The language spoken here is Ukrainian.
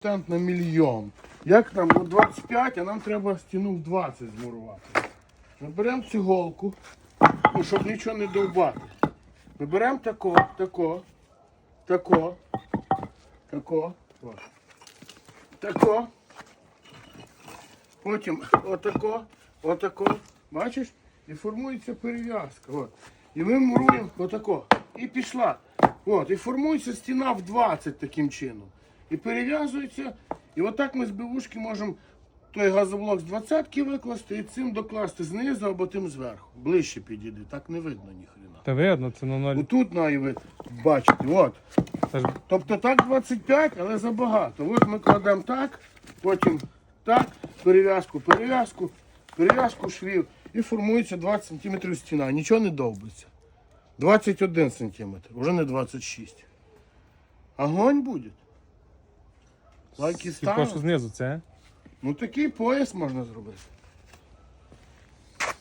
Тент на мільйон. Як там ну, 25, а нам треба стіну в 20 змурувати. Ми беремо цю голку, ну, щоб нічого не довбати. Ми беремо тако, тако, тако, тако, тако. Потім отако, отако. Бачиш? І формується перев'язка. От. І ми муруємо отако. І пішла. От. І формується стіна в 20 таким чином. І перев'язується. І отак ми з бивушки можемо той газоблок з 20 викласти і цим докласти знизу або тим зверху. Ближче підійди, так не видно ніхрена. Та видно, це на ноль. Отут навіть ви бачите, от. Це ж Тобто так 25, але забагато. От ми кладемо так, потім так, перев'язку, перев'язку, перев'язку швів і формується 20 см стіна. Нічого не довбиться. 21 см, вже не 26. Огонь буде. Лайки Ти що ставимо. знизу це. Ну такий пояс можна зробити.